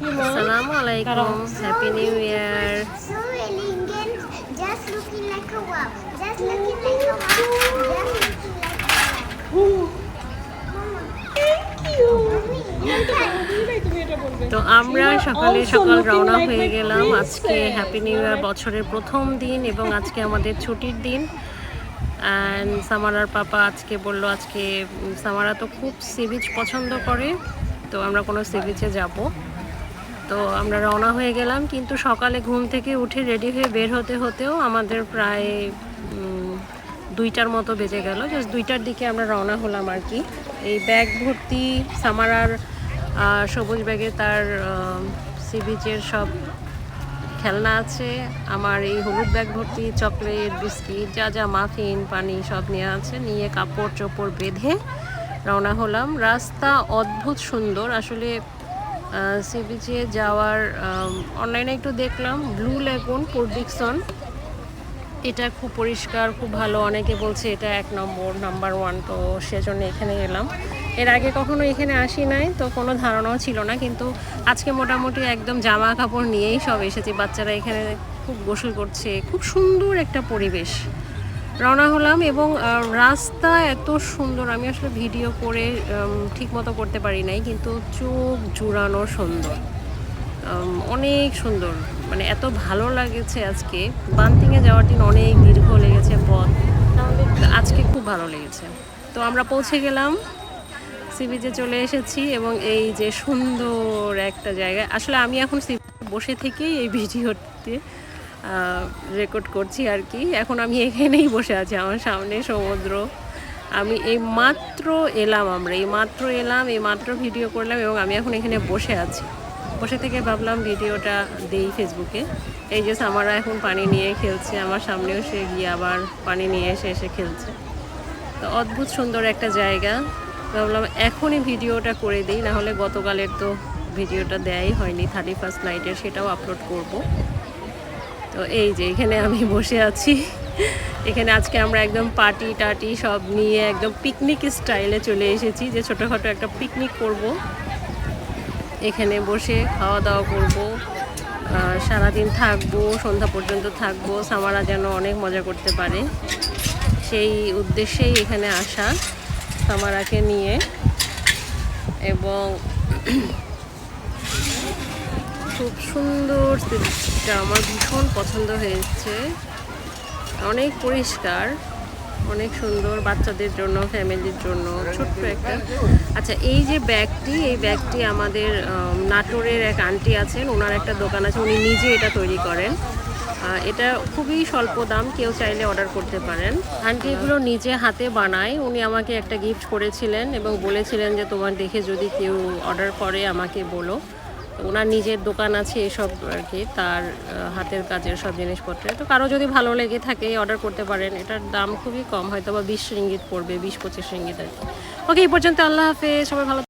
আলাইকুম happy new year So elegant, just looking like a wow. Just looking like a wow. Just looking like a wow. তো আমরা সকালে সকাল রওনা হয়ে গেলাম আজকে হ্যাপি নিউ ইয়ার বছরের প্রথম দিন এবং আজকে আমাদের ছুটির দিন অ্যান্ড সামারার পাপা আজকে বলল আজকে সামারা তো খুব সি বিচ পছন্দ করে তো আমরা কোনো সি বিচে যাব তো আমরা রওনা হয়ে গেলাম, কিন্তু সকালে ঘুম থেকে উঠে রেডি হয়ে বের হতে হতেও আমাদের প্রায় দুইটার মতো বেজে গেল। জাস্ট দুইটার দিকে আমরা রওনা হলাম আর কি। এই ব্যাগ ভর্তি সামারার সবুজ ব্যাগে তার সি বিচের সব খেলনা আছে। আমার এই হলুদ ব্যাগ ভর্তি, চকলেট, বিস্কিট, যা যা মাফিন পানি সব নিয়ে আছে। নিয়ে কাপড় চোপড় বেঁধে রওনা হলাম। রাস্তা অদ্ভুত সুন্দর। আসলে সি বিচে যাওয়ার অনলাইনে একটু দেখলাম, ব্লু লেগুন পোর্ডিকসন এটা খুব পরিষ্কার, খুব ভালো। অনেকে বলছে এটা এক নম্বর, নাম্বার ওয়ান, তো সেজন্য এখানে এলাম। এর আগে কখনো এখানে আসি নাই, তো কোনো ধারণাও ছিল না, কিন্তু আজকে মোটামুটি একদম জামা কাপড় নিয়েই সব এসেছি। বাচ্চারা এখানে খুব গোসল করছে। খুব সুন্দর একটা পরিবেশ। রওনা হলাম এবং রাস্তা এত সুন্দর। আমি আসলে ভিডিও করে ঠিক মতো করতে পারি নাই, কিন্তু চোখ জুড়ানো সুন্দর। অনেক সুন্দর। মানে এত ভালো লাগেছে আজকে। বান্তিংয়ে যাওয়ার দিন অনেক দীর্ঘ লেগেছে পথ। আজকে খুব ভালো লেগেছে। তো আমরা পৌঁছে গেলাম। সি বিচে চলে এসেছি এবং এই যে সুন্দর একটা জায়গা। আসলে আমি এখন সি বসে থেকেই এই ভিডিওতে রেকর্ড করছি আর কি। এখন আমি এখানেই বসে আছি, আমার সামনে সমুদ্র। আমি এই মাত্র এলাম আমরা এই মাত্র এলাম এই মাত্র ভিডিও করলাম এবং আমি এখন এখানে বসে আছি। বসে থেকে ভাবলাম ভিডিওটা দেই ফেসবুকে এই যে সামারা এখন পানি নিয়ে খেলছে, আমার সামনেও সে গিয়ে আবার পানি নিয়ে এসে এসে খেলছে। তো অদ্ভুত সুন্দর একটা জায়গা। ভাবলাম এখনই ভিডিওটা করে দিই, নাহলে গতকালের তো ভিডিওটা দেয়াই হয়নি থার্টি ফার্স্ট নাইটের সেটাও আপলোড করব। তো এই যে এখানে আমি বসে আছি। এখানে আজকে আমরা একদম পার্টি টাটি সব নিয়ে একদম পিকনিক স্টাইলে চলে এসেছি যে ছোটোখাটো একটা পিকনিক করব। এখানে বসে খাওয়া দাওয়া করব সারাদিন থাকব, সন্ধ্যা পর্যন্ত থাকব, সামারা যেন অনেক মজা করতে পারে। সেই উদ্দেশ্যেই এখানে আসা সামারাকে নিয়ে। এবং খুব সুন্দর সিটটা আমার ভীষণ পছন্দ হয়েছে। অনেক পরিষ্কার, অনেক সুন্দর বাচ্চাদের জন্য, ফ্যামিলির জন্য, ছোট্ট একটা। আচ্ছা এই যে ব্যাগটি, এই ব্যাগটি আমাদের নাটোরের এক আন্টি আছেন, ওনার একটা দোকান আছে, উনি নিজে এটা তৈরি করেন। এটা খুবই স্বল্প দাম, কেউ চাইলে অর্ডার করতে পারেন। আন্টি এগুলো নিজে হাতে বানায়, উনি আমাকে একটা গিফট করেছিলেন এবং বলেছিলেন যে, তোমার দেখে যদি কেউ অর্ডার করে, আমাকে বলো। ওনার নিজের দোকান আছে এসব আর কি, তার হাতের কাজের সব জিনিসপত্রে তো কারও যদি ভালো লেগে থাকে অর্ডার করতে পারেন, এটার দাম খুবই কম হয়তো বা বিশ রিঙ্গিত পড়বে, বিশ পঁচিশ রিঙ্গিত আর কি। ওকে, এই পর্যন্ত আল্লাহ হাফেজ, সবাই ভালো